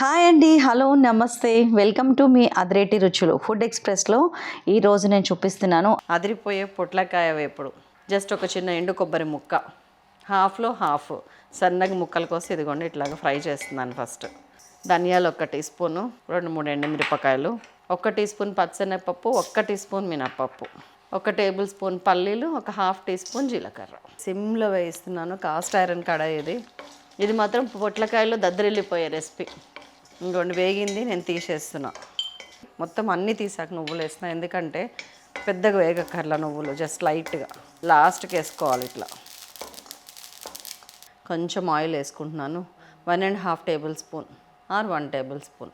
Hi అండి. Hello నమస్తే. Welcome to me అదిరేటి రుచులు. ఫుడ్ ఎక్స్ప్రెస్లో ఈరోజు నేను చూపిస్తున్నాను అదిరిపోయే పొట్లకాయ వేపుడు. జస్ట్ ఒక చిన్న ఎండు కొబ్బరి ముక్క. హాఫ్లో హాఫ్. సన్నగా ముక్కల కోసం ఇదిగోండి ఇట్లాగ ఫ్రై చేస్తున్నాను ఫస్ట్. ధనియాలు ఒక టీ స్పూను రెండు మూడు ఎండుమిరపకాయలు ఒక టీ స్పూన్ పచ్చెనగపప్పు ఒక్క టీ స్పూన్ మినప్పప్పు ఒక టేబుల్ స్పూన్ పల్లీలు ఒక హాఫ్ టీ స్పూన్ జీలకర్ర. సిమ్లో వేయిస్తున్నాను కాస్ట్ ఐరన్ కడాయి ఇది. ఇది మాత్రం పొట్లకాయలు దద్దరిల్లిపోయే రెసిపీ. ఇంకోండి వేగింది నేను తీసేస్తున్నా. మొత్తం అన్నీ తీసాక నువ్వులు వేస్తున్నా. ఎందుకంటే పెద్దగా వేగక్కర్ల నువ్వులు జస్ట్ లైట్గా లాస్ట్కి వేసుకోవాలి ఇట్లా. కొంచెం ఆయిల్ వేసుకుంటున్నాను. One and half tablespoon or one tablespoon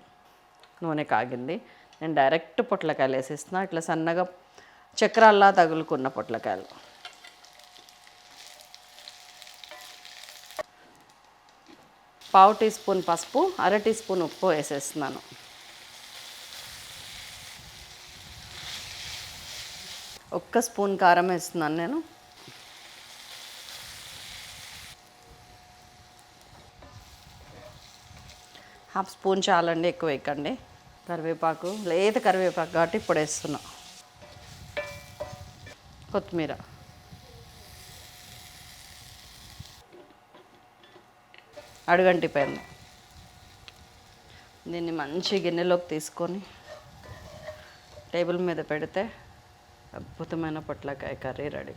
నూనె కాగింది. నేను డైరెక్ట్ పొట్లకాయలు వేసేస్తున్నా. ఇట్లా సన్నగా చక్రాల్లా తగులుకున్న పొట్లకాయలు. పావు టీ స్పూన్ పసుపు అర టీ స్పూన్ ఉప్పు వేసేస్తున్నాను. ఒక్క స్పూన్ కారం వేస్తున్నాను నేను. హాఫ్ స్పూన్ చాలండి ఎక్కువ వేయకండి. కరివేపాకు లేత కరివేపాకు కాబట్టి ఇప్పుడు వేస్తున్నా. కొత్తిమీర. అడుగంటి పైన దీన్ని మంచి గిన్నెలోకి తీసుకొని టేబుల్ మీద పెడితే అద్భుతమైన పొట్లకాయ కర్రీ రెడీ.